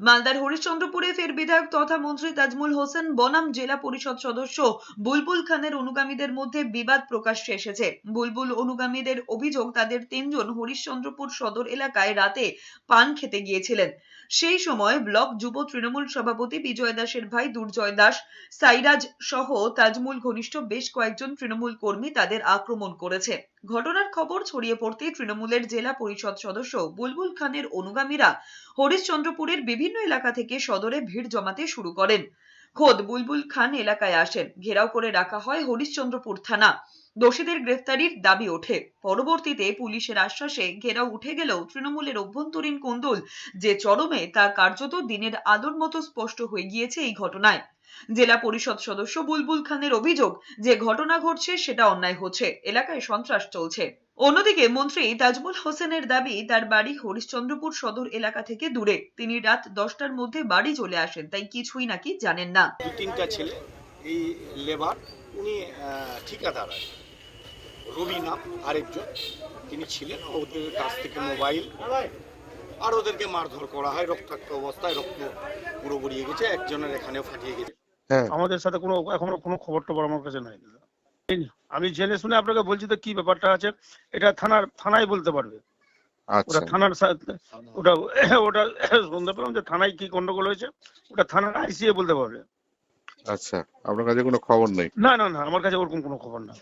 মালদার হরিশ্চন্দ্রপুরে ফের বিধায়ক তথা মন্ত্রী তাজমুল হোসেন বনাম জেলা পরিষদ সদস্য বুলবুল খানের অনুগামীদের মধ্যে বিবাদ প্রকাশ্যে এসেছে। বুলবুল অনুগামীদের অভিযোগ, তাদের তিনজন হরিশ্চন্দ্রপুর সদর এলাকায় রাতে পান খেতে গিয়েছিলেন। সেই সময় ব্লক যুব তৃণমূল সভাপতি বিজয় দাসের ভাই দুর্জয় দাস, সাইরাজ সহ তাজমুল ঘনিষ্ঠ বেশ কয়েকজন তৃণমূল কর্মী তাদের আক্রমণ করেছে। ঘটনার খবর ছড়িয়ে পড়তেই তৃণমূলের জেলা পরিষদ সদস্য বুলবুল খানের অনুগামীরা হরিশ্চন্দ্রপুরের বিভিন্ন এলাকা থেকে সদরে ভিড় জমাতে শুরু করেন। খোদ বুলবুল খান এলাকায় আসেন। ঘেরাও করে রাখা হয় হরিশ্চন্দ্রপুর থানা। দোষীদের গ্রেফতারির দাবি ওঠে। পরবর্তীতে পুলিশের আশ্বাসে ঘেরাও উঠে গেলেও তৃণমূলের অভ্যন্তরীণ কোন্দল যে চরমে তা কার্যত দিনের আলোর মতো স্পষ্ট হয়ে গিয়েছে এই ঘটনায়। জেলা পরিষদ সদস্য বুলবুল খানের অভিযোগ, যে ঘটনা ঘটছে সেটা অন্যায় হচ্ছে। এলাকায় সন্ত্রাস চলছে। অন্যদিকে মন্ত্রী তাজমুল হোসেনের দাবি তার বাড়ি হরিশ্চন্দ্রপুর সদর এলাকা থেকে দূরে। তিনি রাত দশটার মধ্যে বাড়ি চলে আসেন তাই কিছুই নাকি জানেন না। দু তিনটা ছেলে এই লেবার উনি ঠিকাদার। রবি নাম আরেকজন। তিনি ছিলেন ওদের কাছ থেকে মোবাইল। আর ওদেরকে মারধর করা হয় রক্তাক্ত অবস্থায় রক্ত পুরো গড়িয়ে গেছে একজনের এখানে ফাটিয়ে গেছে। হ্যাঁ। আমাদের সাথে কোনো এখনও কোনো খবর টবর আমার কাছে নাই। আমি জেনে শুনে আপনাকে বলছি তো কি ব্যাপারটা আছে এটা থানার থানায় বলতে পারবে। আচ্ছা। ওটা থানার সাথে ওটা ওটা শুনতে পেলাম যে থানায় কি গন্ডগোল হয়েছে ওটা থানার আইসিএ বলতে পারবে। আচ্ছা আপনার কাছে কোনো খবর নেই? না না না আমার কাছে ওরকম কোনো খবর না।